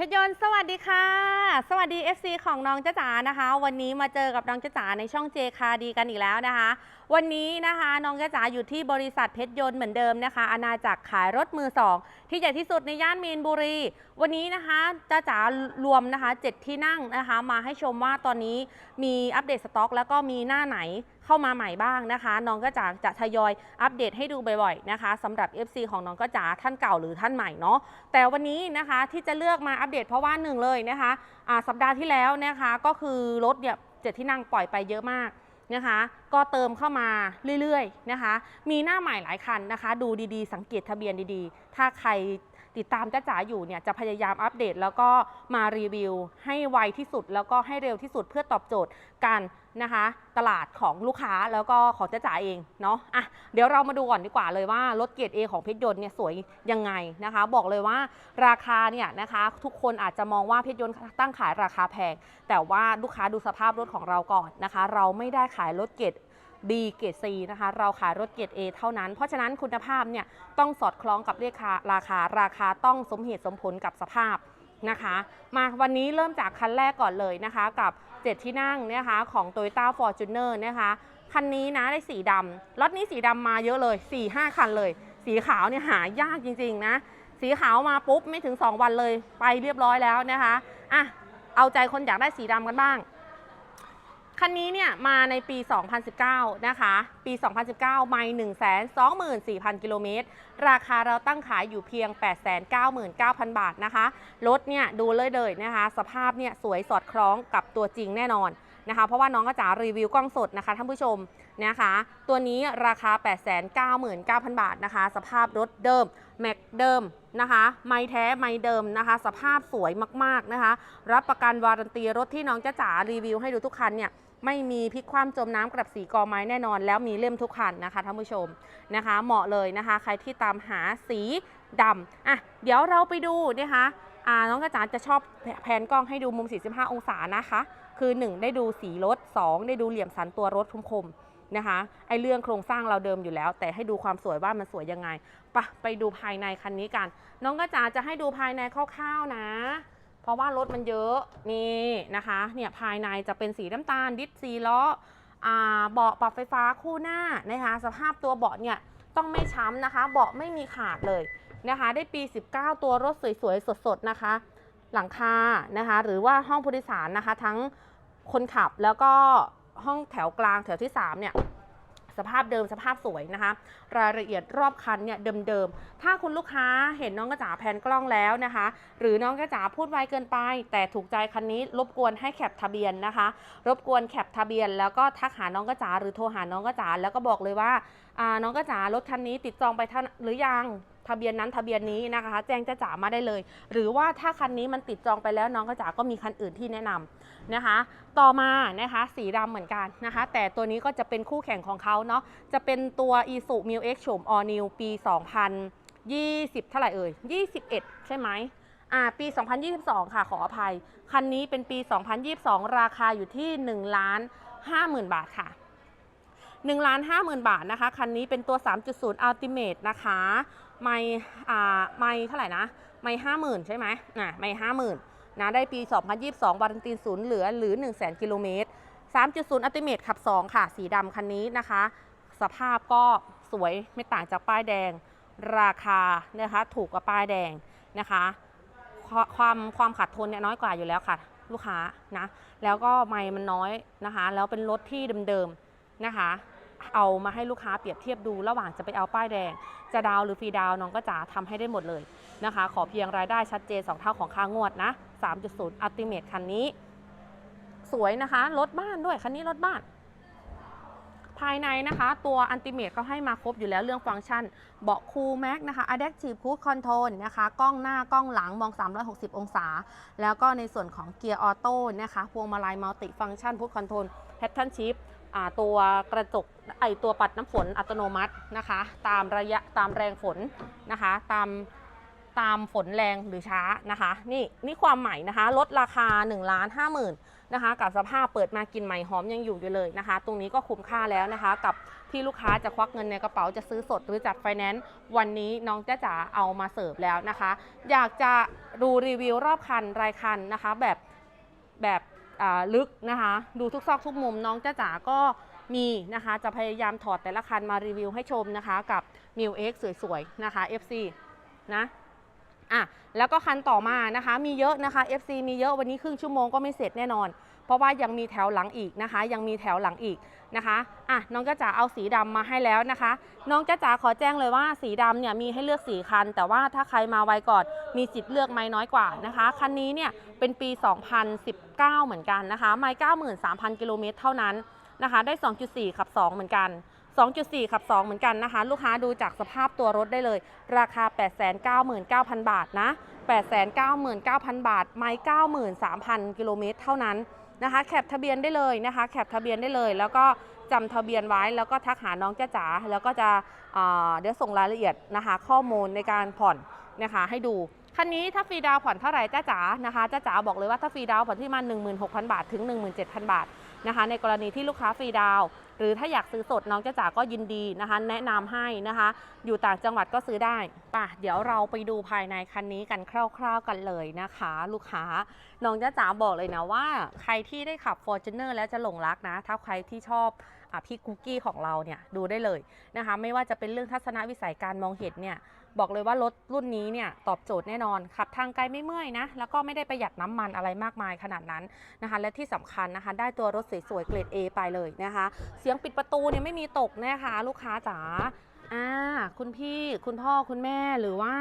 ชรยนต์สวัสดีค่ะ สวัสดี FC ของน้องจ้าจ๋านะคะ วันนี้มาเจอกับน้องจ้าจ๋าในช่องเจคาดีกันอีกแล้วนะคะ วันนี้นะคะน้องจ้าจ๋าอยู่ที่บริษัทเพชรยนต์เหมือนเดิมนะคะอาณาจักรขายรถมือสองที่ใหญ่ที่สุดในย่านมีนบุรี วันนี้นะคะจ้าจ๋ารวมนะคะ7ที่นั่งนะคะ มาให้ชมว่าตอนนี้มีอัปเดตสต็อก แล้วก็มีหน้าไหนเข้ามาใหม่บ้างนะคะ น้องก็จ๋าจะทยอยอัปเดตให้ดูบ่อยๆนะคะสำหรับ FC ของน้องก็จ๋าท่านเก่าหรือท่านใหม่เนาะแต่วันนี้นะคะที่จะเลือกมาอัปเดตเพราะว่าหนึ่งเลยนะคะอ่าสัปดาห์ที่แล้วนะคะก็คือรถเนี่ยเจ็ดที่นั่งปล่อยไปเยอะมากนะคะก็เติมเข้ามาเรื่อยๆนะคะ มีหน้าใหม่หลายคันนะคะ ดูดีๆ สังเกตทะเบียนดีๆ ถ้าใคร ติดตามจ้าจ๋าอยู่เนี่ยจะพยายามอัปเดต แล้วก็มารีวิว ให้ไวที่สุดแล้วก็ให้เร็วที่สุดเพื่อตอบโจทย์การนะคะตลาดของลูกค้าแล้วก็ของจ้าจ๋าเองเนาะอะเดี๋ยวเรามาดูก่อนดีกว่าเลยว่ารถเกียรติ A ของเพชรยนต์เนี่ยสวยยังไงนะคะ บอกเลยว่าราคาเนี่ยนะคะทุกคนอาจจะมองว่าเพชรยนต์ตั้งขายราคาแพง แต่ว่าลูกค้าดูสภาพรถของเราก่อนนะคะ เราไม่ได้ขายรถเกียรติ B เกรด C นะคะ เราขายรถเกรด A เท่านั้น เพราะฉะนั้นคุณภาพเนี่ยต้องสอดคล้องกับเรียกราราคาราคาต้องสมเหตุสมผลกับสภาพนะคะ มาวันนี้เริ่มจากคันแรกก่อนเลยนะคะ กับ 7 ที่นั่งนะคะของ Toyota Fortuner นะคะ คันนี้นะได้สีดำรถนี้สีดำมาเยอะเลย 4-5 คันเลย สีขาวเนี่ยหายากจริง ๆ นะ สีขาวมาปุ๊บไม่ถึง 2 วันเลยไปเรียบร้อยแล้วนะคะอะเอาใจคนอยากได้สีดำกันบ้าง คันนี้เนี่ยมาในปี 2019 นะคะ ปี 2019 ไม่124,000 กิโลเมตร ราคาเราตั้งขายอยู่เพียง 899,000 บาทนะคะ รถเนี่ยดูเลยเลยนะคะ สภาพเนี่ยสวยสอดคล้องกับตัวจริงแน่นอนนะคะ เพราะว่าน้องก็จะรีวิวกล้องสดนะคะท่านผู้ชมนะคะ ตัวนี้ราคา 899,000 บาทนะคะ สภาพรถเดิม แม็กเดิมนะคะ ไม้แท้ไม้เดิมนะคะ สภาพสวยมากๆนะคะ รับประกันวารันตีรถที่น้องจะจ๋ารีวิวให้ดูทุกคันเนี่ย ไม่มีพลิกคว่ำจมน้ำกับสีกอไม้แน่นอน แล้วมีเล่มทุกคันนะคะท่านผู้ชมนะคะ เหมาะเลยนะคะ ใครที่ตามหาสีดำอะเดี๋ยวเราไปดูนะคะอ่าน้องกระจานจะชอบแผนกล้องให้ดูมุม 45 องศานะคะ คือ 1 ได้ดูสีรถ 2 ได้ดูเหลี่ยมสันตัวรถคมๆนะคะไอเรื่องโครงสร้างเราเดิมอยู่แล้ว แต่ให้ดูความสวยว่ามันสวยยังไงปะไปดูภายในคันนี้กัน น้องกระจาจะให้ดูภายในคร่าวๆนะ เพราะว่ารถมันเยอะนี่นะคะเนี่ยภายในจะเป็นสีน้ำตาลดิสซีล้อเบาะปรับไฟฟ้าคู่หน้านะคะสภาพตัวเบาะเนี่ยต้องไม่ช้ำนะคะ เบาะไม่มีขาดเลยนะคะ ได้ปี 19 ตัวรถสวยๆ สดๆนะคะ หลังคานะคะ หรือว่าห้องผู้โดยสารนะคะ ทั้งคนขับแล้วก็ห้องแถวกลางแถวที่ 3 เนี่ย สภาพเดิมสภาพสวยนะคะ รายละเอียดรอบคันเนี่ยเดิมๆ ถ้าคุณลูกค้าเห็นน้องกระจ๋าแผนกล้องแล้วนะคะ หรือน้องกระจ๋าพูดไวเกินไป แต่ถูกใจคันนี้รบกวนให้แคปทะเบียนนะคะ รบกวนแคปทะเบียน แล้วก็ทักหาน้องกระจ๋าหรือโทรหาน้องกระจ๋าแล้วก็บอกเลยว่าอ่าน้องกระจ๋ารถคันนี้ติดจองไปท่านหรือยัง ทะเบียนนั้นทะเบียนนี้นะคะ แจ้งจ้าจ๋ามาได้เลย หรือว่าถ้าคันนี้มันติดจองไปแล้วน้องกระจ๋าก็มีคันอื่นที่แนะนำนะคะ ต่อมานะคะสีดำเหมือนกันนะคะ แต่ตัวนี้ก็จะเป็นคู่แข่งของเขาเนาะจะเป็นตัว i s u m i l X โฉม All New ปี 2020 เท่าไหร่เอ่ย21 ใช่ไหมอ่าปี 2022 ค่ะขออภัย คันนี้เป็นปี 2022 ราคาอยู่ที่1ล้าน50,000 บาทค่ะ 1ล้าน50,000 บาทนะคะ คันนี้เป็นตัว 3.0 Ultimate นะคะ ไม่อ่าไม่เท่าไหร่นะ ไม่50,000ใช่ไหมอะไม่50,000นะ ได้ปี 2022 วารันตีศูนย์เหลือหรือ 1 0 0 0 0 0กิโลเมตร 3.0อัลติเมทขับ 2 ค่ะ สีดำคันนี้นะคะ สภาพก็สวยไม่ต่างจากป้ายแดง ราคานะคะ ถูกกว่าป้ายแดงนะคะควความความขาดทุนเนี่ยน้อยกว่าอยู่แล้วค่ะ ลูกค้านะ แล้วก็ไม่มันน้อยนะคะ แล้วเป็นรถที่เดิมๆ นะคะ เอามาให้ลูกค้าเปรียบเทียบดูระหว่างจะไปเอาป้ายแดง จะดาวหรือฟรีดาวน้องก็จะทำให้ได้หมดเลยนะคะ ขอเพียงรายได้ชัดเจน 2 เท่าของค่างวดนะ 3.0 Ultimate คันนี้ สวยนะคะรถบ้านด้วยคันนี้รถบ้านภายในนะคะ ตัว Ultimate เขาให้มาครบอยู่แล้วเรื่องฟังก์ชัน เบาะคูลแม็กนะคะ Adaptive Cruise Control นะคะ กล้องหน้ากล้องหลังมอง 360 องศา แล้วก็ในส่วนของเกียร์ออโต้นะคะ พวงมาลัยมัลติฟังก์ชันพุทคอนโทรลแพทเทิร์นชิพ ตัวกระจกไอตัวปัดน้ำฝนอัตโนมัตินะคะ ตามระยะตามแรงฝนนะคะ ตามตามฝนแรงหรือช้านะคะ นี่นี่ความใหม่นะคะลดราคา1ล้าน5 0,000นนะคะกับสภาพเปิดมากินใหม่หอมยังอยู่อยู่เลยนะคะ ตรงนี้ก็คุ้มค่าแล้วนะคะ กับที่ลูกค้าจะควักเงินในกระเป๋าจะซื้อสดหรือจัดไฟแนนซ์วันนี้น้องจ้าจ๋าเอามาเสิร์ฟแล้วนะคะ อยากจะดูรีวิวรอบคันรายคันนะคะ แบบแบบ ลึกนะคะ ดูทุกซอกทุกมุมน้องจ้าจ๋าก็มีนะคะ จะพยายามถอดแต่ละคันมารีวิวให้ชมนะคะกับมิว X สวยๆ นะคะ FC นะอะแล้วก็คันต่อมานะคะ มีเยอะนะคะ FC มีเยอะวันนี้ครึ่งชั่วโมงก็ไม่เสร็จแน่นอน เพราะว่ายังมีแถวหลังอีกนะคะ ยังมีแถวหลังอีกนะคะอะน้องจ้าจ๋าเอาสีดำมาให้แล้วนะคะ น้องจ้าจ๋าขอแจ้งเลยว่าสีดำเนี่ยมีให้เลือกสีคัน แต่ว่าถ้าใครมาไวก่อนมีสิทธิ์เลือกไม่น้อยกว่านะคะคันนี้เนี่ยเป็นปี 2019 เหมือนกันนะคะไม่93,000กิโลเมตรเท่านั้นนะคะ ได้ 2.4 ขับ 2 เหมือนกัน 2.4 ขับ 2 เหมือนกันนะคะ ลูกค้าดูจากสภาพตัวรถได้เลย ราคา 899,000 บาทนะ 899,000 บาท ไม่93,000 กิโลเมตรเท่านั้น นะคะแคปทะเบียนได้เลยนะคะแคปทะเบียนได้เลย แล้วก็จำทะเบียนไว้แล้วก็ทักหาน้องจ้าจ๋าแล้วก็จะเดี๋ยวส่งรายละเอียดนะคะข้อมูลในการผ่อนนะคะให้ดูคันนี้ถ้าฟรีดาวผ่อนเท่าไหร่จ้าจ๋านะคะจ้าจ๋าบอกเลยว่าถ้าฟรีดาวผ่อนที่มา16,000 บาทถึง 17,000 บาทนะคะในกรณีที่ลูกค้าฟรีดาว หรือถ้าอยากซื้อสดน้องจ้าจ๋าก็ยินดีนะคะ แนะนำให้นะคะ อยู่ต่างจังหวัดก็ซื้อได้ป่ะเดี๋ยวเราไปดูภายในคันนี้กันคร่าวๆกันเลยนะคะ ลูกค้าน้องจ้าจ๋าบอกเลยนะว่า ใครที่ได้ขับ Fortuner แล้วจะหลงรักนะ ถ้าใครที่ชอบอพี่คุกกี้ของเราเนี่ยดูได้เลยนะคะ ไม่ว่าจะเป็นเรื่องทัศนวิสัยการมองเห็นเนี่ย บอกเลยว่ารถรุ่นนี้เนี่ยตอบโจทย์แน่นอน ขับทางไกลไม่เมื่อยนะ แล้วก็ไม่ได้ประหยัดน้ำมันอะไรมากมายขนาดนั้นนะคะ และที่สำคัญนะคะ ได้ตัวรถสวยๆเกรด A ไปเลยนะคะ เสียงปิดประตูเนี่ยไม่มีตกนะคะ ลูกค้าจ๋าอ่าคุณพี่คุณพ่อคุณแม่หรือว่า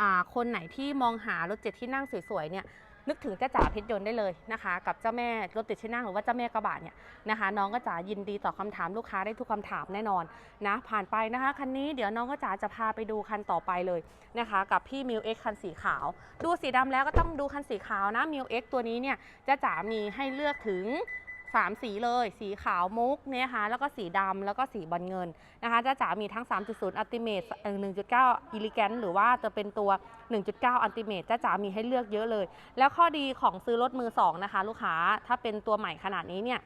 อ่าคนไหนที่มองหารถเจ็ดที่นั่งสวยๆเนี่ย นึกถึงจ้าจ๋าเพชรยนต์ได้เลยนะคะ กับเจ้าแม่รถติดชิ้นั่งหรือว่าเจ้าแม่กระบะเนี่ยนะคะ น้องก็จ๋ายินดีตอบคำถามลูกค้าได้ทุกคำถามแน่นอนนะผ่านไปนะคะคันนี้เดี๋ยวน้องก็จ๋าจะพาไปดูคันต่อไปเลยนะคะ กับพี่มิวเอ็กคันสีขาว ดูสีดำแล้วก็ต้องดูคันสีขาวนะมิวเอ็กตัวนี้เนี่ยจ้าจ๋ามีให้เลือกถึง 3 สีเลย สีขาวมุกเนี่ยค่ะแล้วก็สีดำแล้วก็สีบอลเงินนะคะจ้าจ๋ามีทั้ง 3.0 Ultimate เอ่อ1.9 Elegant หรือว่าจะเป็นตัว 1.9 Ultimate จ้าจ๋ามีให้เลือกเยอะเลย แล้วข้อดีของซื้อรถมือ 2 นะคะ ลูกค้าถ้าเป็นตัวใหม่ขนาดนี้เนี่ย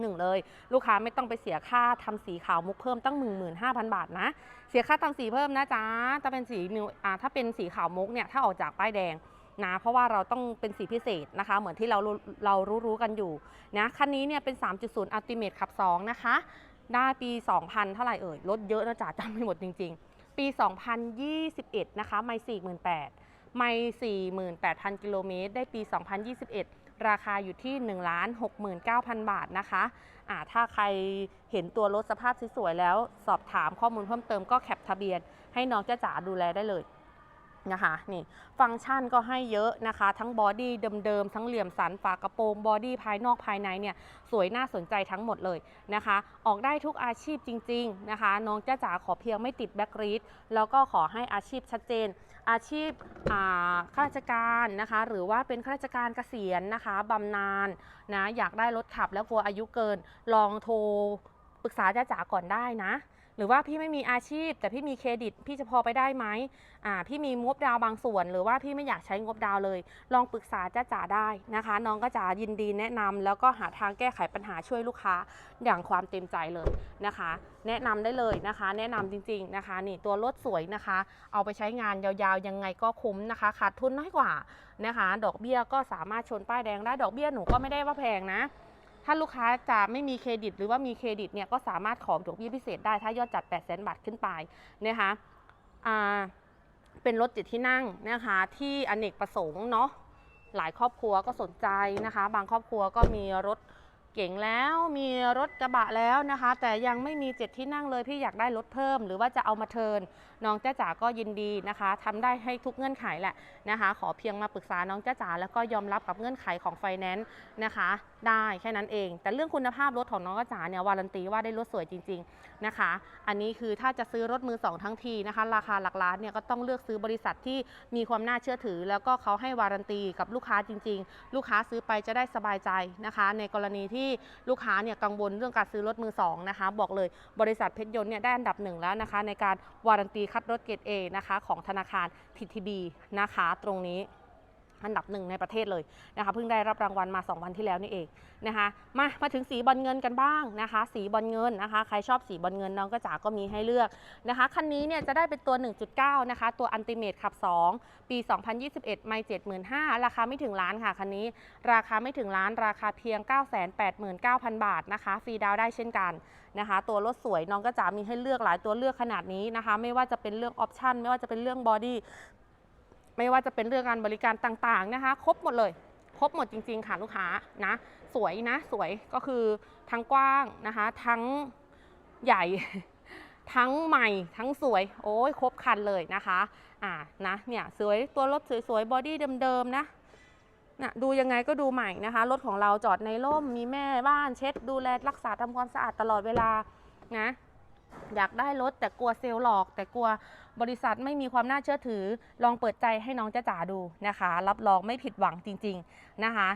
หนึ่งเลยลูกค้าไม่ต้องไปเสียค่าทำสีขาวมุกเพิ่มตั้ง 15,000 บาทนะ เสียค่าทำสีเพิ่มนะจ๊ะถ้าเป็นสีนิวอ่าถ้าเป็นสีขาวมุกเนี่ยถ้าออกจากป้ายแดง นะเพราะว่าเราต้องเป็นสีพิเศษนะคะ เหมือนที่เราเรารู้รู้กันอยู่นะคันนี้เนี่ยเป็น 3.0 Ultimate ขับ 2 นะคะ ได้ปี 2000 เท่าไหร่เอ่ยลดเยอะนะจ๊ะจำไม่หมดจริง ๆ ปี 2021 นะคะไม่48,000ไม่48,000 กิโลเมตร ได้ปี 2021 ราคาอยู่ที่ 1 69,000 บาทนะคะอ่าถ้าใครเห็นตัวรถสภาพสวยๆแล้ว สอบถามข้อมูลเพิ่มเติมก็แคปทะเบียน ให้น้องจ้าจ๋าดูแลได้เลย นะคะนี่ฟังก์ชันก็ให้เยอะนะคะ ทั้งบอดี้เดิมๆ ทั้งเหลี่ยมสันฝากระโปรงบอดี้ภายนอกภายในเนี่ยสวยน่าสนใจทั้งหมดเลยนะคะ ออกได้ทุกอาชีพจริง ๆนะคะ น้องจ้าจ๋าขอเพียงไม่ติดแบ็กรีดแล้วก็ขอให้อาชีพชัดเจน อาชีพข้าราชการนะคะ หรือว่าเป็นข้าราชการเกษียณนะคะบำนาญนะอยากได้รถขับแล้วกลัวอายุเกิน ลองโทรปรึกษาจ้าจ๋าก่อนได้นะ หรือว่าพี่ไม่มีอาชีพ แต่พี่มีเครดิต พี่จะพอไปได้ไหมอ่าพี่มีงบดาวบางส่วน หรือว่าพี่ไม่อยากใช้งบดาวเลย ลองปรึกษาจ้าจ๋าได้นะคะ น้องก็จะยินดีแนะนำแล้วก็หาทางแก้ไขปัญหาช่วยลูกค้าอย่างความเต็มใจเลยนะคะ แนะนำได้เลยนะคะ แนะนำจริง ๆนะคะ นี่ตัวรถสวยนะคะ เอาไปใช้งานยาวๆ ยังไงก็คุ้มนะคะ ขาดทุนน้อยกว่านะคะ ดอกเบี้ยก็สามารถชนป้ายแดงได้ดอกเบี้ยหนูก็ไม่ได้ว่าแพงนะ ถ้าลูกค้าจะไม่มีเครดิต หรือว่ามีเครดิตเนี่ยก็สามารถขอดอกเบี้ยพิเศษได้ถ้ายอดจัด 8 0 0 0 0 0 บาทขึ้นไปนะคะเป็นรถจิตที่นั่งนะคะที่อเนกประสงค์เนาะหลายครอบครัวก็สนใจนะคะ บางครอบครัวก็มีรถ เก๋งแล้วมีรถกระบะแล้วนะคะ แต่ยังไม่มีเจ็ดที่นั่งเลยพี่อยากได้รถเพิ่ม หรือว่าจะเอามาเทินน้องจ้าจ๋าก็ยินดีนะคะทำได้ให้ทุกเงื่อนไขแหละนะคะ ขอเพียงมาปรึกษาน้องจ้าจ๋าแล้วก็ยอมรับกับเงื่อนไขของไฟแนนซ์นะคะ ได้แค่นั้นเอง แต่เรื่องคุณภาพรถของน้องจ้าจ๋าเนี่ยวารันตีว่าได้รถสวยจริง ๆนะคะ อันนี้คือถ้าจะซื้อรถมือสองทั้งทีนะคะ ราคาหลักล้านเนี่ยก็ต้องเลือกซื้อบริษัทที่มีความน่าเชื่อถือ แล้วก็เขาให้วารันตีกับลูกค้าจริง ๆ ลูกค้าซื้อไปจะได้สบายใจนะคะ ในกรณีที่ลูกค้าเนี่ยกังวลเรื่องการซื้อรถมือสองนะคะ บอกเลยบริษัทเพชรยนต์เนี่ยได้อันดับหนึ่งแล้วนะคะ ในการวารันตีคัดรถเกรด A นะคะของธนาคาร TTB นะคะตรงนี้ อันดับหนึ่งในประเทศเลยนะคะเพิ่งได้รับรางวัลมา 2 วันที่แล้วนี่เองนะคะมามาถึงสีบอลเงินกันบ้างนะคะ สีบอลเงินนะคะใครชอบสีบอลเงินน้องก็จ๋าก็มีให้เลือกนะคะคันนี้เนี่ยจะได้เป็นตัว 1.9 นะคะ ตัวอันติเม e ขับ 2 ปี 2021 ไม่ 75,000 ราคาไม่ถึงล้านค่ะคันนี้ ราคาไม่ถึงล้านราคาเพียง 989,000 บาทนะคะฟรีดาวได้เช่นกันนะคะ ตัวรถสวยน้องก็จ๋ามีให้เลือกหลายตัวเลือกขนาดนี้นะคะ ไม่ว่าจะเป็นเรื่องออปชั่นไม่ว่าจะเป็นเรื่องบอดี้ ไม่ว่าจะเป็นเรื่องการบริการต่างๆนะคะ ครบหมดเลย ครบหมดจริง ๆ ค่ะลูกค้านะสวยนะสวยก็คือทั้งกว้างนะคะ ทั้งใหญ่ทั้งใหม่ทั้งสวย โอ้ยครบคันเลยนะคะอ่านะเนี่ยสวยตัวรถสวยๆบอดี้เดิมๆนะนะดูยังไงก็ดูใหม่นะคะ รถของเราจอดในร่มมีแม่บ้านเช็ด ดูแลรักษาทำความสะอาดตลอดเวลานะอยากได้รถแต่กลัวเซลล์หลอก แต่กลัว บริษัทไม่มีความน่าเชื่อถือ ลองเปิดใจให้น้องจ้าจ๋าดูนะคะ รับรองไม่ผิดหวังจริง ๆนะคะ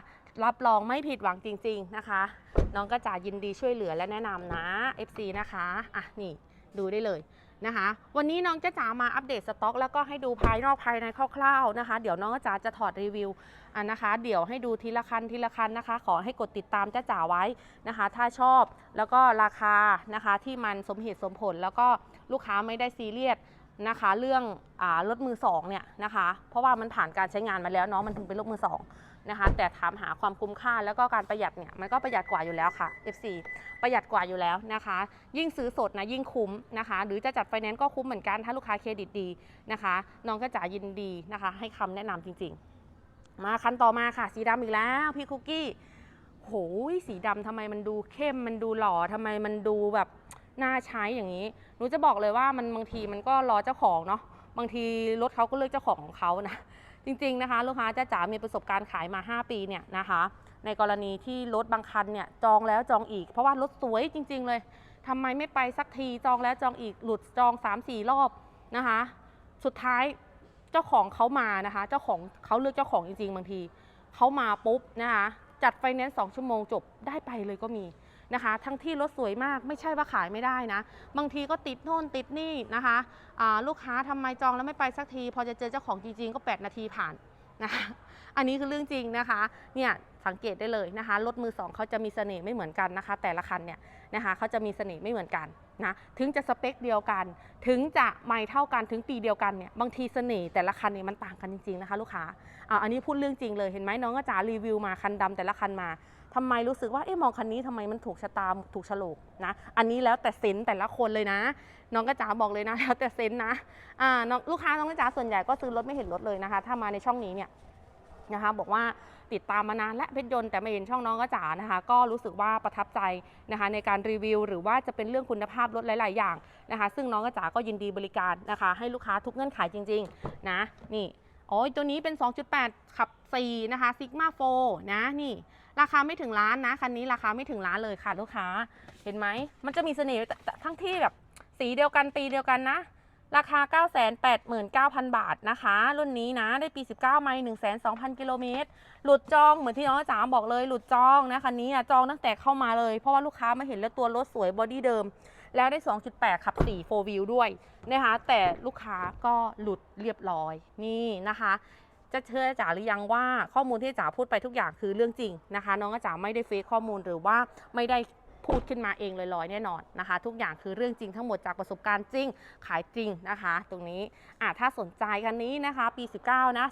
รับรองไม่ผิดหวังจริง ๆนะคะ น้องก็จ๋ายินดีช่วยเหลือและแนะนำนะ FC นะคะอะนี่ดูได้เลยนะคะ วันนี้น้องจ้าจ๋ามาอัปเดตสต็อก แล้วก็ให้ดูภายนอกภายในคร่าวๆนะคะ เดี๋ยวน้องจ้าจ๋าจะถอดรีวิวอะนะคะ เดี๋ยวให้ดูทีละคันทีละคันนะคะ ขอให้กดติดตามจ้าจ๋าไว้นะคะ ถ้าชอบแล้วก็ราคานะคะที่มันสมเหตุสมผลแล้วก็ลูกค้าไม่ได้ซีเรียส นะคะ เรื่องอรถมือสองเนี่ยนะคะ เพราะว่ามันผ่านการใช้งานมาแล้วเนาะมันถึงเป็นรถมือสองนะคะ แต่ถามหาความคุ้มค่าแล้วก็การประหยัดเนี่ยมันก็ประหยัดกว่าอยู่แล้วค่ะ FC ประหยัดกว่าอยู่แล้วนะคะ ยิ่งซื้อสดนะยิ่งคุ้มนะคะ หรือจะจัดไฟแนนซ์ก็คุ้มเหมือนกันถ้าลูกค้าเครดิตดีนะคะ น้องก็จะยินดีนะคะ ให้คำแนะนำจริง ๆ มาคันต่อมาค่ะ สีดำอีกแล้วพี่คุกกี้โหสีดำทำไมมันดูเข้มมันดูหล่อทำไมมันดูแบบ น่าใช้อย่างนี้หนูจะบอกเลยว่ามันบางทีมันก็รอเจ้าของเนาะบางทีรถเขาก็เลือกเจ้าของของเขานะจริงๆนะคะลูกค้าจ้าจ๋ามีประสบการณ์ขายมา 5 ปีเนี่ยนะคะ ในกรณีที่รถบางคันเนี่ยจองแล้วจองอีก เพราะว่ารถสวยจริง ๆ เลยทำไมไม่ไปสักทีจองแล้วจองอีกหลุดจอง 3-4 รอบนะคะ สุดท้ายเจ้าของเขามานะคะ เจ้าของเขาเลือกเจ้าของจริง ๆ บางทีเขามาปุ๊บนะคะจัดไฟแนนซ์สองชั่วโมงจบได้ไปเลยก็มี นะคะ ทั้งที่รถสวยมากไม่ใช่ว่าขายไม่ได้นะ บางทีก็ติดโน่นติดนี่นะคะลูกค้าทำไมจองแล้วไม่ไปสักที พอจะเจอเจ้าของจริงๆก็ 8 นาทีผ่านนะคะอันนี้คือเรื่องจริงนะคะเนี่ยสังเกตได้เลยนะคะรถมือสองเขาจะมีเสน่ห์ไม่เหมือนกันนะคะ แต่ละคันเนี่ยนะคะเขาจะมีเสน่ห์ไม่เหมือนกันนะถึงจะสเปคเดียวกัน ถึงจะไม่เท่ากันถึงปีเดียวกันเนี่ยบางทีเสน่ห์แต่ละคันเนี่ยมันต่างกันจริงๆนะคะลูกค้าอ่าอันนี้พูดเรื่องจริงเลยเห็นไหมน้องก็จ๋ารีวิวมาคันดำแต่ละคันมา ทำไมรู้สึกว่าเอ๊ะมองคันนี้ทำไมมันถูกชะตาถูกฉลกนะอันนี้แล้วแต่เซนแต่ละคนเลยนะ น้องกระจ๋าบอกเลยนะแล้วแต่เซนนะอ่าน้องลูกค้าน้องกระจ๋าส่วนใหญ่ก็ซื้อรถไม่เห็นรถเลยนะคะ ถ้ามาในช่องนี้เนี่ยนะคะบอกว่าติดตามมานานและเพชรยนต์แต่ไม่เห็นช่องน้องก็จ๋านะคะ ก็รู้สึกว่าประทับใจนะคะ ในการรีวิว หรือว่าจะเป็นเรื่องคุณภาพรถหลาย ๆ อย่างนะคะ ซึ่งน้องก็จ๋าก็ยินดีบริการนะคะ ให้ลูกค้าทุกเงื่อนไขจริง ๆ นะนี่โอ้ยตัวนี้เป็น 2.8 ขับ 4 นะคะซิกมาโฟนะนี่ ราคาไม่ถึงล้านนะคันนี้ราคาไม่ถึงล้านเลยค่ะลูกค้า เห็นไหมมันจะมีเสน่ห์ทั้งที่แบบสีเดียวกันปีเดียวกันนะ ราคา 989,000 บาทนะคะ รุ่นนี้นะได้ปี 19 ไมล์102,000 กิโลเมตร หลุดจองเหมือนที่น้องจ๋าบอกเลยหลุดจองนะคันนี้อะจองตั้งแต่เข้ามาเลย เพราะว่าลูกค้ามาเห็นแล้วตัวรถสวยบอดี้เดิม แล้วได้ 2.8 ขับ4 4 wheel ด้วยนะคะแต่ลูกค้าก็หลุดเรียบร้อยนี่นะคะ จะเชื่อจ๋าหรือยังว่าข้อมูลที่จ๋าพูดไปทุกอย่างคือเรื่องจริงนะคะ น้องจ๋าไม่ได้เฟซข้อมูลหรือว่าไม่ได้พูดขึ้นมาเองลอยๆแน่นอนนะคะ ทุกอย่างคือเรื่องจริงทั้งหมดจากประสบการณ์จริงขายจริงนะคะ ตรงนี้อะถ้าสนใจคันนี้นะคะ ปี 19 นะ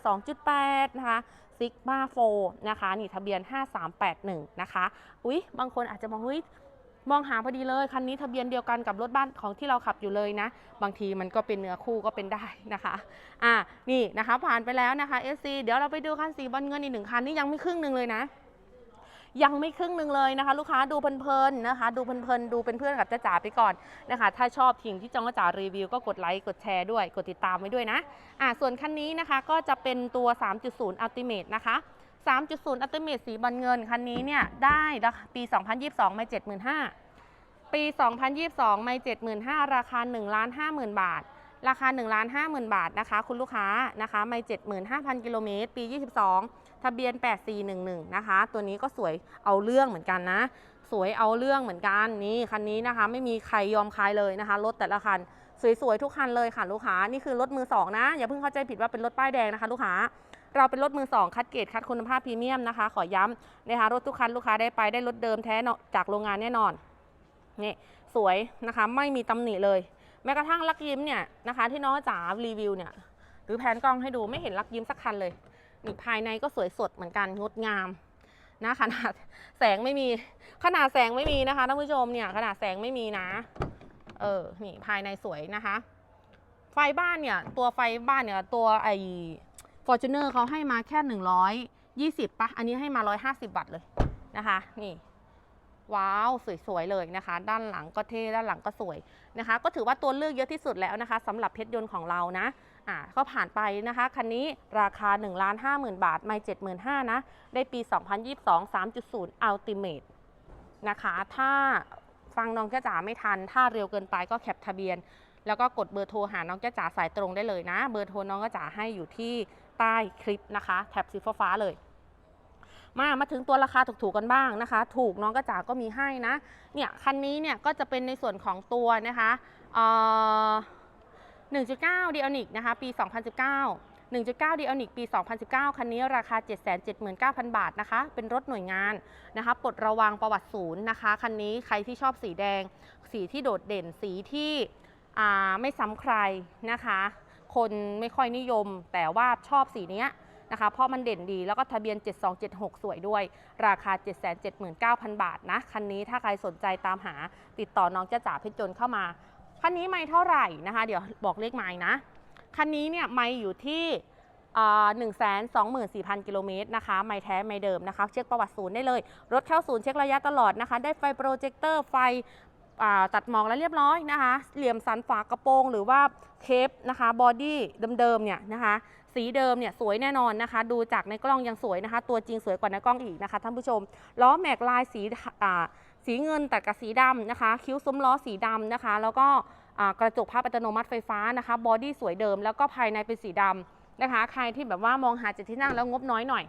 2.8 นะคะซิกมาโฟนะคะ นี่ทะเบียน 5381 นะคะ อุ๊ย บางคนอาจจะมองเฮ้ย มองหาพอดีเลยคันนี้ทะเบียนเดียวกันกับรถบ้านของที่เราขับอยู่เลยนะ บางทีมันก็เป็นเนื้อคู่ก็เป็นได้นะคะอะนี่นะคะผ่านไปแล้วนะคะ SC เดี๋ยวเราไปดูคันสีบอลเงินอีกหนึ่งคันนี่ยังไม่ครึ่งหนึ่งเลยนะ ยังไม่ครึ่งหนึ่งเลยนะคะ ลูกค้าดูเพลินๆนะคะ ดูเพลินๆดูเป็นเพื่อนกับจ้าจ๋าไปก่อนนะคะ ถ้าชอบทิ้งที่จองจ้าจ๋ารีวิวก็กดไลค์กดแชร์ด้วยกดติดตามไว้ด้วยนะอะส่วนคันนี้นะคะก็จะเป็นตัว 3.0 Ultimate นะคะ 3.0 Ultimate สีบอลเงิน คันนี้เนี่ยได้ปี 2022 ไม่ 75,000 ปี 2022 ไม่ 75,000 ราคา 1 ล้าน 50,000 บาท ราคา 1 ล้าน 50,000 บาทนะคะ คุณลูกค้านะคะไม่ 75,000 กิโลเมตร ปี 22 ทะเบียน 8411 นะคะ ตัวนี้ก็สวยเอาเรื่องเหมือนกันนะ สวยเอาเรื่องเหมือนกันนี่คันนี้นะคะ ไม่มีใครยอมใครเลยนะคะ รถแต่ละคัน สวยๆ ทุกคันเลยค่ะลูกค้า นี่คือรถมือสองนะ อย่าเพิ่งเข้าใจผิดว่าเป็นรถป้ายแดงนะคะ ลูกค้า เราเป็นรถมือสองคัดเกรดคัดคุณภาพพรีเมียมนะคะ ขอย้ำนะคะรถทุกคันลูกค้าได้ไปได้รถเดิมแท้จากโรงงานแน่นอนนี่สวยนะคะไม่มีตำหนิเลย แม้กระทั่งลักยิ้มเนี่ยนะคะที่น้องจ๋ารีวิวเนี่ยหรือแผนกล้องให้ดูไม่เห็นลักยิ้มสักคันเลยนี่ภายในก็สวยสดเหมือนกันงดงามนะขนาดแสงไม่มีขนาดแสงไม่มีนะคะท่านผู้ชมเนี่ยขนาดแสงไม่มีนะ เออนี่ภายในสวยนะคะ ไฟบ้านเนี่ยตัวไฟบ้านเนี่ยตัวไอ ฟอร์จูเนอร์เขาให้มาแค่ 120ปะอันนี้ให้มา 150วัตต์เลยนะคะ นี่ ว้าว สวย ๆ เลยนะคะ ด้านหลังก็เท่ ด้านหลังก็สวยนะคะ ก็ถือว่าตัวเลือกเยอะที่สุดแล้วนะคะสำหรับเพชรยนต์ของเรานะอ่าก็ผ่านไปนะคะคันนี้ราคา 1 5 0 0 0 0 บาท ไม่ 75,000นะ ได้ปี 2022 3.0 Ultimate นะคะ ถ้าฟังน้องจ้าจ๋าไม่ทัน ถ้าเร็วเกินไปก็แคปทะเบียน แล้วก็กดเบอร์โทรหาน้องจ้าจ๋าสายตรงได้เลยนะ เบอร์โทรน้องจ้าจ๋าให้อยู่ที่ ใต้คลิปนะคะแท็บสีฟ้าเลย มามาถึงตัวราคาถูกๆกันบ้างนะคะ ถูกน้องกระจ๋าก็มีให้นะเนี่ยคันนี้เนี่ยก็จะเป็นในส่วนของตัวนะคะเอ่อ1.9 d i o n i c นะคะปี 2019 1.9 d i o n i c ปี 2019 คันนี้ราคา 779,000 บาทนะคะ เป็นรถหน่วยงานนะคะปลดระวังประวัติศูนย์นะคะ คันนี้ใครที่ชอบสีแดง สีที่โดดเด่น สีที่ไม่ซ้ำใครนะคะ คนไม่ค่อยนิยม แต่ว่าชอบสีเนี้ยนะคะ เพราะมันเด่นดีแล้วก็ทะเบียน 7276 สวยด้วย ราคา 779,000 บาทนะ คันนี้ถ้าใครสนใจตามหาติดต่อน้องจ้าจ๋าเพชรจนเข้ามา คันนี้ไม่เท่าไหร่นะคะ เดี๋ยวบอกเลขไม้นะ คันนี้เนี่ยไม่อยู่ที่หนึ่งแสนสองหมื่นสี่พันกิโลเมตรนะคะ ไม่แท้ไม่เดิมนะคะ เช็คประวัติศูนย์ได้เลย รถเข้าศูนย์เช็คระยะตลอดนะคะ ได้ไฟโปรเจคเตอร์ไฟ ตัดหมอกแล้วเรียบร้อยนะคะ เหลี่ยมสันฝากระโปรงหรือว่าเทปนะคะบอดี้เดิมๆเนี่ยนะคะ สีเดิมเนี่ยสวยแน่นอนนะคะ ดูจากในกล้องยังสวยนะคะ ตัวจริงสวยกว่าในกล้องอีกนะคะท่านผู้ชมล้อแม็กลายสีสีเงินตัดกับสีดำนะคะ คิ้วซุ้มล้อสีดำนะคะ แล้วก็กระจกพับอัตโนมัติไฟฟ้านะคะบอดี้สวยเดิมแล้วก็ภายในเป็นสีดำนะคะ ใครที่แบบว่ามองหาจ็ดที่นั่งแล้วงบน้อยหน่อย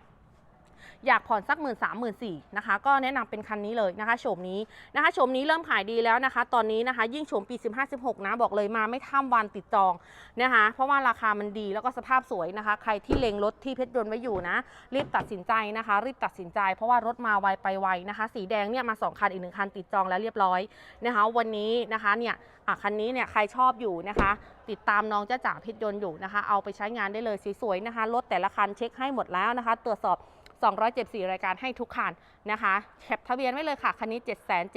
อยากผ่อนสักหมื่นสามหมื่นสี่นะคะก็แนะนำเป็นคันนี้เลยนะคะโฉมนี้นะคะโฉมนี้เริ่มขายดีแล้วนะคะ ตอนนี้นะคะ ยิ่งโฉมปี 15-16 นะบอกเลยมาไม่ข้ามวันติดจองนะคะเพราะว่าราคามันดีแล้วก็สภาพสวยนะคะ ใครที่เล็งรถที่เพชรยนต์ไว้อยู่นะ รีบตัดสินใจนะคะ รีบตัดสินใจ เพราะว่ารถมาไวไปไวนะคะ สีแดงเนี่ยมาสองคันอีกหนึ่งคันติดจองแล้วเรียบร้อยนะคะ วันนี้นะคะเนี่ยคันนี้เนี่ยใครชอบอยู่นะคะ ติดตามน้องจ้าจ๋าเพชรยนต์อยู่นะคะ เอาไปใช้งานได้เลยสวยๆนะคะรถแต่ละคันเช็คให้หมดแล้วนะคะ ตรวจสอบ 274 รายการให้ทุกคันนะคะแคปทะเบียนไว้เลยค่ะคันนี้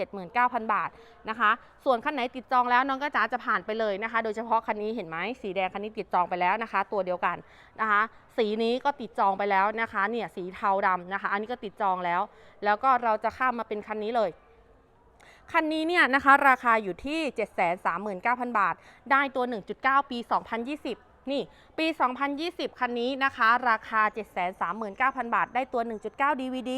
779,000 บาทนะคะ ส่วนคันไหนติดจองแล้วน้องก็จ๋าจะผ่านไปเลยนะคะ โดยเฉพาะคันนี้เห็นไหมสีแดงคันนี้ติดจองไปแล้วนะคะ ตัวเดียวกันนะคะ สีนี้ก็ติดจองไปแล้วนะคะเนี่ยสีเทาดำนะคะ อันนี้ก็ติดจองแล้ว แล้วก็เราจะข้ามมาเป็นคันนี้เลยคันนี้เนี่ยนะคะราคาอยู่ที่ 739,000 บาท ได้ตัว 1.9 ปี 2020 นี่ปี 2020 คันนี้นะคะ ราคา 739,000 บาท ได้ตัว 1.9 DVD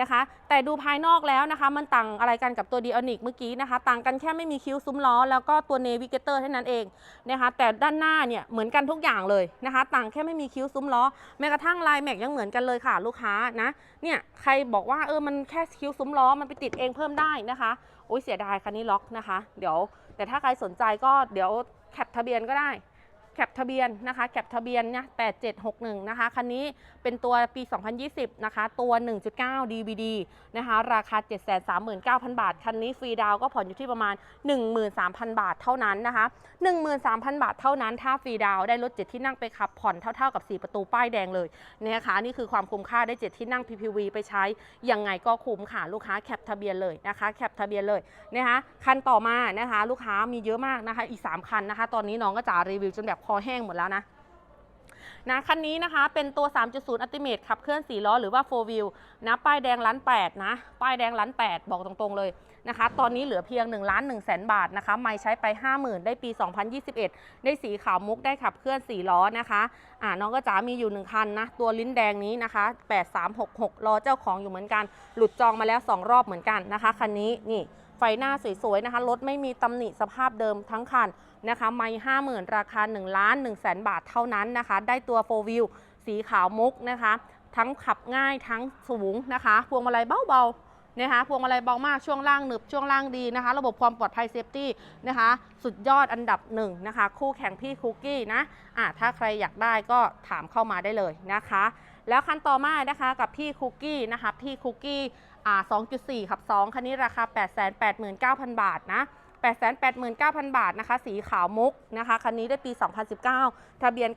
นะคะ แต่ดูภายนอกแล้วนะคะ มันต่างอะไรกันกับตัว d ีออนิกเมื่อกี้นะคะ ต่างกันแค่ไม่มีคิ้วซุ้มล้อ แล้วก็ตัว Navigator เท่านั้นเองนะคะ แต่ด้านหน้าเนี่ยเหมือนกันทุกอย่างเลยนะคะ ต่างแค่ไม่มีคิ้วซุ้มล้อ แม้กระทั่งลายแม็กยังเหมือนกันเลยค่ะ ลูกค้านะ เนี่ยใครบอกว่าเออ มันแค่คิ้วซุ้มล้อ มันไปติดเองเพิ่มได้นะคะโอ้ยเสียดายคันนี้ล็อกนะคะ เดี๋ยว แต่ถ้าใครสนใจก็เดี๋ยวแคปทะเบียนก็ได้ แคปทะเบียนนะคะแคปทะเบียนเนี่ย8761นะคะคันนี้เป็นตัวปี 2020 นะคะ ตัว 1.9 DVD นะคะ ราคา 739,000 บาท คันนี้ฟรีดาวก็ผ่อนอยู่ที่ประมาณ 13,000 บาทเท่านั้นนะคะ 13,000 บาทเท่านั้น ถ้าฟรีดาวได้รถ 7 ที่นั่งไปขับผ่อนเท่า ๆกับ 4 ประตูป้ายแดงเลยนะคะนี่คือความคุ้มค่าได้ 7 ที่นั่ง PPV ไปใช้ ยังไงก็คุ้มค่ะลูกค้าแคปทะเบียนเลยนะคะแคปทะเบียนเลยนะคะคันต่อมานะคะลูกค้ามีเยอะมากนะคะอีก 3 คันนะคะ ตอนนี้น้องก็จะรีวิวจนแบบคอแห้งหมดแล้วนะนะคันนี้นะคะเป็นตัว 3.0อัติเมตขับเคลื่อน 4 ล้อหรือว่า 4 wheel นะป้ายแดงล้าน8นะ ป้ายแดงล้าน 8 บอกตรงๆเลยนะคะ ตอนนี้เหลือเพียง 1 ล้าน1แสนบาทนะคะ ไม่ใช้ไป 50,000 ได้ปี 2021 ได้สีขาวมุกได้ขับเคลื่อน 4 ล้อนะคะอ่าน้องก็จ๋ามีอยู่ 1 คันนะ ตัวลิ้นแดงนี้นะคะ 8366 รอเจ้าของอยู่เหมือนกัน หลุดจองมาแล้ว 2 รอบเหมือนกันนะคะ คันนี้นี่ ไฟหน้าสวยๆนะคะ รถไม่มีตำหนิสภาพเดิมทั้งคันนะคะไม่ห้าหมื่นราคา1ล้าน1แสนบาทเท่านั้นนะคะ ได้ตัวโฟวิลสีขาวมุกนะคะ ทั้งขับง่ายทั้งสูงนะคะ พวงมาลัยเบาๆนะคะ พวงมาลัยเบามากช่วงล่างหนึบช่วงล่างดีนะคะ ระบบความปลอดภัยเซฟตี้นะคะ สุดยอดอันดับหนึ่งนะคะ คู่แข่งพี่คุกกี้นะอะถ้าใครอยากได้ก็ถามเข้ามาได้เลยนะคะ แล้วคันต่อมานะคะกับพี่คุกกี้นะคะ พี่คุกกี้ 2.4 ขับ 2 คันนี้ราคา 889,000 บาทนะ 889,000 บาทนะคะ สีขาวมุกนะคะ คันนี้ได้ปี 2019 ทะเบียน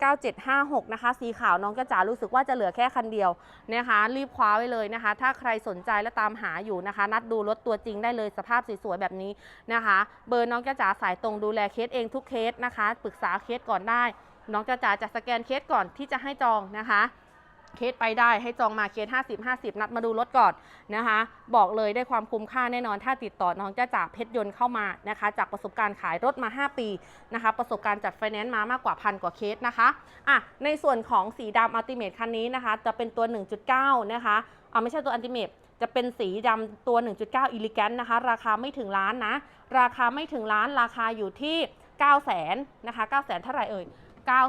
9756 นะคะ สีขาวน้องกระจ๋ารู้สึกว่าจะเหลือแค่คันเดียวนะคะ รีบคว้าไว้เลยนะคะ ถ้าใครสนใจและตามหาอยู่นะคะ นัดดูรถตัวจริงได้เลยสภาพสวยๆแบบนี้นะคะ เบอร์น้องกระจ๋าสายตรงดูแลเคสเองทุกเคสนะคะ ปรึกษาเคสก่อนได้ น้องกระจ๋าจะสแกนเคสก่อนที่จะให้จองนะคะ เคสไปได้ให้จองมาเคส 50 50 นัดมาดูรถก่อนนะคะ บอกเลยได้ความคุ้มค่าแน่นอนถ้าติดต่อน้องจ้าจ่าเพชรยนต์เข้ามานะคะ จากประสบการณ์ขายรถมา 5 ปีนะคะ ประสบการณ์จัดไฟแนนซ์มามากกว่าพันกว่าเคสนะคะอะในส่วนของสีดำอัลติเมทคันนี้นะคะ จะเป็นตัว 1.9 นะคะอ่าไม่ใช่ตัวอัลติเมทจะเป็นสีดำตัว 1.9อิลิแกนนะคะ ราคาไม่ถึงล้านนะ ราคาไม่ถึงล้าน ราคาอยู่ที่ 9 0 0 0 0 0นะคะ 9 0 0 0 0 0เท่าไหร่เอ่ย 9 5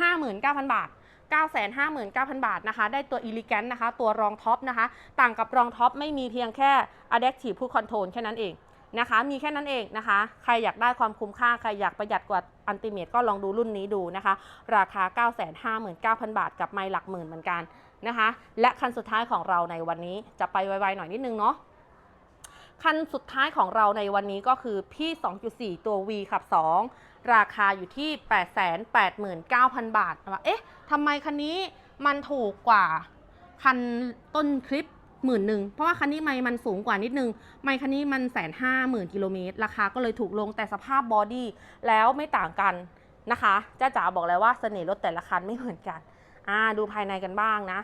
9 0 0 0 บาท 959,000 บาทนะคะ ได้ตัว e l e g a n t นะคะ ตัวรองท็อปนะคะ ต่างกับรองท็อปไม่มีเพียงแค่ Adaptive Cruise Control แค่นั้นเองนะคะ มีแค่นั้นเองนะคะ ใครอยากได้ความคุ้มค่า ใครอยากประหยัดกว่า Ultimate ก็ลองดูรุ่นนี้ดูนะคะ ราคา 959,000 บาท กับไม่หลักหมื่นเหมือนกันนะคะ และคันสุดท้ายของเราในวันนี้จะไปไวๆหน่อยนิดนึงเนาะคันสุดท้ายของเราในวันนี้ก็คือพี่ 2.4 ตัว V ขับ 2 ราคาอยู่ที่ 889,000 บาทว่าเอ๊ะ ทำไมคันนี้มันถูกกว่าคันต้นคลิปหมื่นหนึ่งเพราะว่าคันนี้ไม่มันสูงกว่านิดนึง ไม่คันนี้มันแสนห้าหมื่นกิโลเมตร ราคาก็เลยถูกลงแต่สภาพบอดี้แล้วไม่ต่างกันนะคะจ้าจ๋าบอกแล้วว่าเสน่ห์รถแต่ละคันไม่เหมือนกันอ่าดูภายในกันบ้างนะ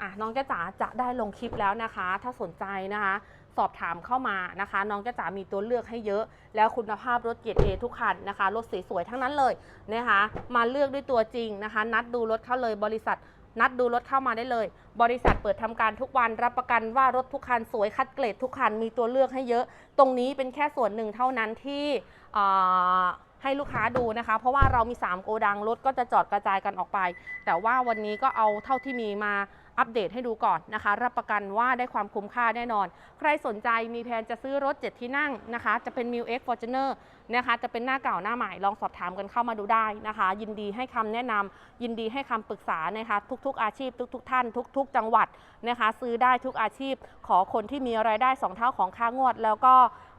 อะน้องจ้จ๋าจะได้ลงคลิปแล้วนะคะ ถ้าสนใจนะคะ สอบถามเข้ามานะคะ น้องจ้จ๋ามีตัวเลือกให้เยอะ แล้วคุณภาพรถเกียรติเอทุกคันนะคะรถสวยๆทั้งนั้นเลยนะคะ มาเลือกด้วยตัวจริงนะคะ นัดดูรถเข้าเลยบริษัทนัดดูรถเข้ามาได้เลย บริษัทเปิดทำการทุกวันรับประกันว่ารถทุกคันสวยคัดเกรดทุกคันมีตัวเลือกให้เยอะ ตรงนี้เป็นแค่ส่วนหนึ่งเท่านั้นที่ให้ลูกค้าดูนะคะ เพราะว่าเรามี 3 โกดังรถก็จะจอดกระจายกันออกไป แต่ว่าวันนี้ก็เอาเท่าที่มีมา อัปเดตให้ดูก่อนนะคะ รับประกันว่าได้ความคุ้มค่าแน่นอน ใครสนใจมีแผนจะซื้อรถ 7 ที่นั่งนะคะ จะเป็น m ิ X Fortuner นะคะ จะเป็นหน้าเก่าหน้าใหม่ ลองสอบถามกันเข้ามาดูได้นะคะ ยินดีให้คำแนะนำยินดีให้คำปรึกษานะคะ ทุกๆ อาชีพ ทุก ๆ ท่าน ทุก ๆ จังหวัดนะคะ ซื้อได้ทุกอาชีพขอคนที่มีรายได้ 2 เท่าของค่างวด แล้วก็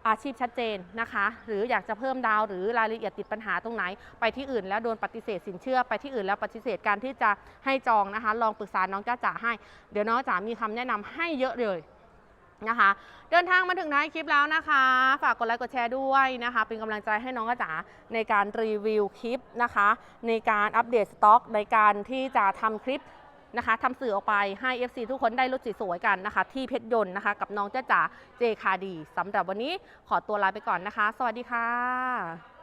อาชีพชัดเจนนะคะ หรืออยากจะเพิ่มดาวหรือรายละเอียดติดปัญหาตรงไหน ไปที่อื่นแล้วโดนปฏิเสธสินเชื่อ ไปที่อื่นแล้วปฏิเสธการที่จะให้จองนะคะ ลองปรึกษาน้องจ้าจ๋าให้ เดี๋ยวน้องจ๋ามีคำแนะนำให้เยอะเลยนะคะ เดินทางมาถึงท้ายคลิปแล้วนะคะ ฝากกดไลค์กดแชร์ด้วยนะคะ เป็นกำลังใจให้น้องกระจ๋าในการรีวิวคลิปนะคะ ในการอัปเดตสต็อก ในการที่จะทำคลิป นะคะทำสื่อออกไปให้ FC ทุกคนได้รถสวยๆกันนะคะ ที่เพชรยนต์นะคะ กับน้องจ้าจ๋าเจคาดีสำหรับวันนี้ขอตัวลาไปก่อนนะคะ สวัสดีค่ะ